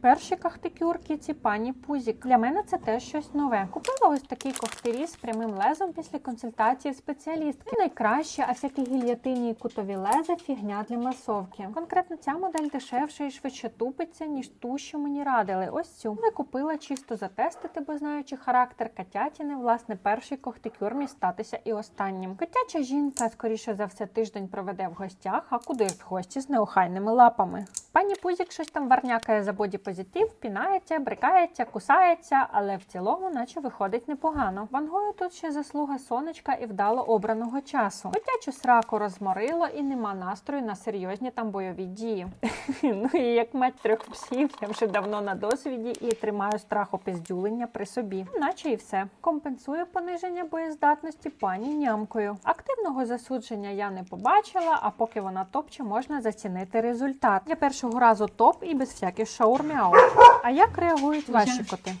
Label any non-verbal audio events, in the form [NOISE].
Перші кахтикюр кіці пані Пузік. Для мене це теж щось нове. Купила ось такий кохтирі з прямим лезом після консультації спеціалістки. Найкраще, а всякі гільятині і кутові леза фігня для масовки. Конкретно ця модель дешевше і швидше тупиться, ніж ту, що мені радили. Ось цю. Я купила чисто затестити, бо знаючи характер котятіни, власне, перший кохтикюр міг статися і останнім. Котяча жінка, скоріше за все, тиждень проведе в гостях, а куди в гості з неохайними лапами. Пані Пузік щось там варнякає за бодіпозитив, пінається, брикається, кусається, але в цілому, наче виходить непогано. Вангою тут ще заслуга сонечка і вдало обраного часу. Котячу сраку розморило і нема настрою на серйозні там бойові дії. [LAUGHS] ну і як мать трьох псів, я вже давно на досвіді і тримаю страх опиздюлення при собі. Наче і все. Компенсує пониження боєздатності пані нямкою. Активного засудження я не побачила, а поки вона топче, можна зацінити результат. Я першого разу топ і без всяких шаурмяу. А як реагують ваші коти?